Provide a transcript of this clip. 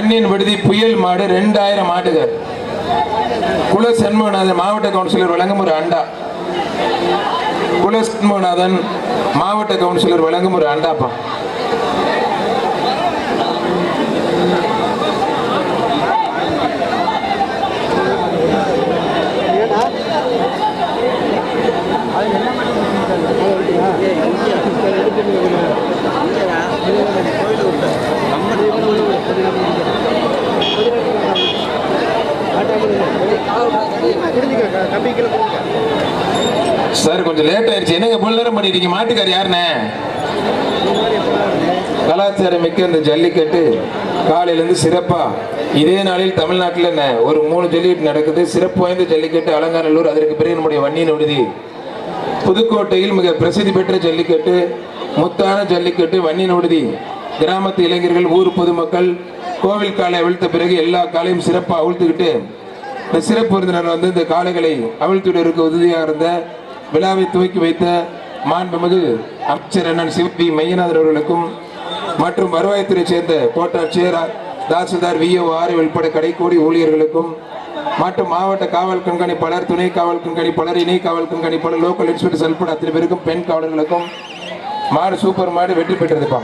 வன்னியன் விடுதி புயல் மாடு ரெண்டாயிரம் மாடுகள் குல சண்முகநாதன் மாவட்ட கவுன்சிலர் வழங்கும் ஒரு அண்டா. குல சண்முகநாதன் மாவட்ட கவுன்சிலர் வழங்கும் ஒரு அண்டாப்பா. சார் கொஞ்சம் லேட் ஆயிடுச்சு. என்னங்க இவ்வளவு நேரம் பண்ணிட்டீங்க மாட்டுக்கார் யாருண்ணே? கலாச்சாரம் மிக்க இந்த ஜல்லிக்கட்டு காலையிலேருந்து சிறப்பா. இதே நாளில் தமிழ்நாட்டில் என்ன ஒரு மூணு ஜல்லிக்கட்டு நடக்குது. சிறப்பு வாய்ந்த ஜல்லிக்கட்டு அலங்காநல்லூர் அதற்கு பிறகு நம்முடைய வன்னியின் விடுதி. புதுக்கோட்டையில் மிக பிரசித்தி பெற்ற ஜல்லிக்கட்டு முத்தான ஜல்லிக்கட்டு வன்னியின் விடுதி. கிராமத்து இளைஞர்கள் ஊர் பொதுமக்கள் கோவில் காலை அவிழ்த்த பிறகு எல்லா காலையும் சிறப்பாக அவிழ்த்துக்கிட்டு இந்த சிறப்பு விருந்தினர் வந்து இந்த காளைகளை அவிழ்த்துவிடுவதற்கு உதவியாக இருந்த விழாவை துவக்கி வைத்த மாண்புமிகு அமைச்சர் அண்ணன் சிவபி மையநாதன் அவர்களுக்கும் மற்றும் வருவாய்த்துறை சேர்ந்த கோட்டாட்சியர் தாசில்தார் விஓ ஆர். உள்பட கடைக்கோடி ஊழியர்களுக்கும் மற்றும் மாவட்ட காவல் கண்காணிப்பாளர் துணை காவல் கண்காணிப்பாளர் இணை காவல் கண்காணிப்பாளர் லோக்கல் இன்ஸ்பெக்டர் உட்பட அத்தனை பேருக்கும் பெண் காவலர்களுக்கும் மாடு சூப்பர் மாடு வெற்றி பெற்றதுப்பா